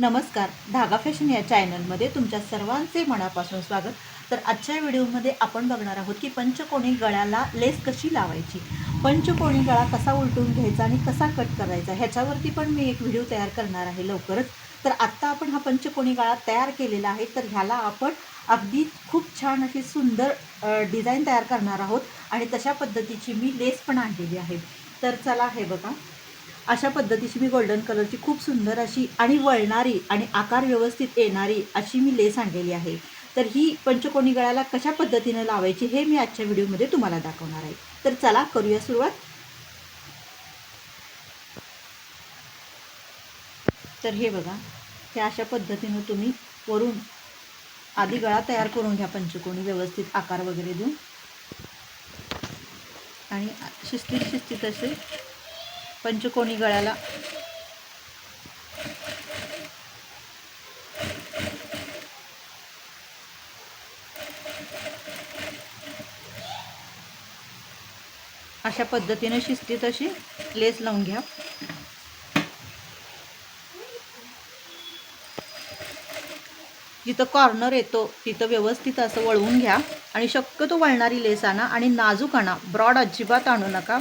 नमस्कार. धागा फॅशन या चॅनलमध्ये तुमच्या सर्वांचे मनापासून स्वागत. तर आजच्या व्हिडिओमध्ये आपण बघणार आहोत की पंचकोणी गळ्याला लेस कशी लावायची? पंचकोणी गळा कसा उलटून घ्यायचा आणि कसा कट करायचा? ह्याच्यावरती पण मी एक व्हिडिओ तयार करणार आहे लवकरच. तर आत्ता आपण हा पंचकोणी गळा तयार केलेला आहे. तर ह्याला आपण अगदी खूप छान अशी सुंदर डिझाईन तयार करणार आहोत. आणि तशा पद्धतीची मी लेस पण आणलेली आहे. तर चला हे बघा. अशा पद्धतीची मी गोल्डन कलरची खूप सुंदर अशी आणि वळणारी आणि आकार व्यवस्थित येणारी अशी मी लेस आणलेली आहे. तर ही पंचकोणी गळ्याला कशा पद्धतीनं लावायची हे मी आजच्या व्हिडिओमध्ये तुम्हाला दाखवणार आहे. तर चला करूया सुरुवात. तर हे बघा हे अशा पद्धतीनं तुम्ही वरून आधी गळा तयार करून घ्या पंचकोणी व्यवस्थित आकार वगैरे देऊन. आणि शिस्तीत शिस्तीत असे पंचकोणी गळ्याला. अशा पद्धतीने शिस्तीत अशी लेस लावून घ्या. जिथं कॉर्नर येतो तिथं व्यवस्थित असं वळवून घ्या आणि शक्यतो वळणारी लेस आणा आणि नाजूक आणा ब्रॉड अजिबात आणू नका.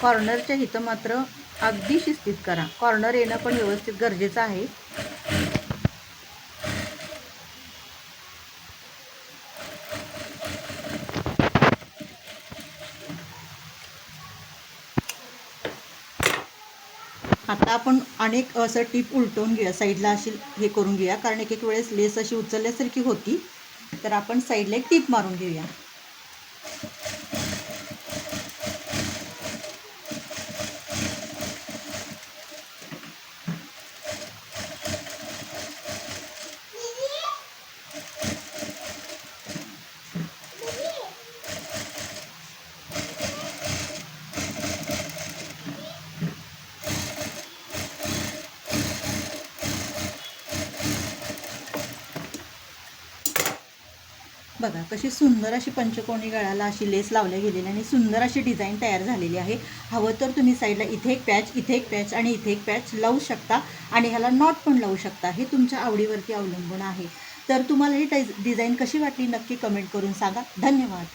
कॉर्नरच्या इथं मात्र अगदी शिस्तीत करा. कॉर्नर येणं पण व्यवस्थित गरजेचं आहे. आता आपण अनेक असं टीप उलटवून घेऊया. साईडला अशी हे करून घेऊया. कारण एक एक वेळेस लेस अशी उचलल्यासारखी होती. तर आपण साईडला एक टीप मारून घेऊया. बघा कशी सुंदर अशी पंचकोणी गळाला अशी लेस लावल्या गेलेली आणि सुंदर अशी डिझाईन तयार झालेली आहे. हवं तर तुम्ही साईडला इथे एक पॅच इथे एक पॅच आणि इथे एक पॅच लावू शकता आणि ह्याला नॉट पण लावू शकता. हे तुमच्या आवडीवरती अवलंबून आहे. तर तुम्हाला ही डिझाईन कशी वाटली नक्की कमेंट करून सांगा. धन्यवाद.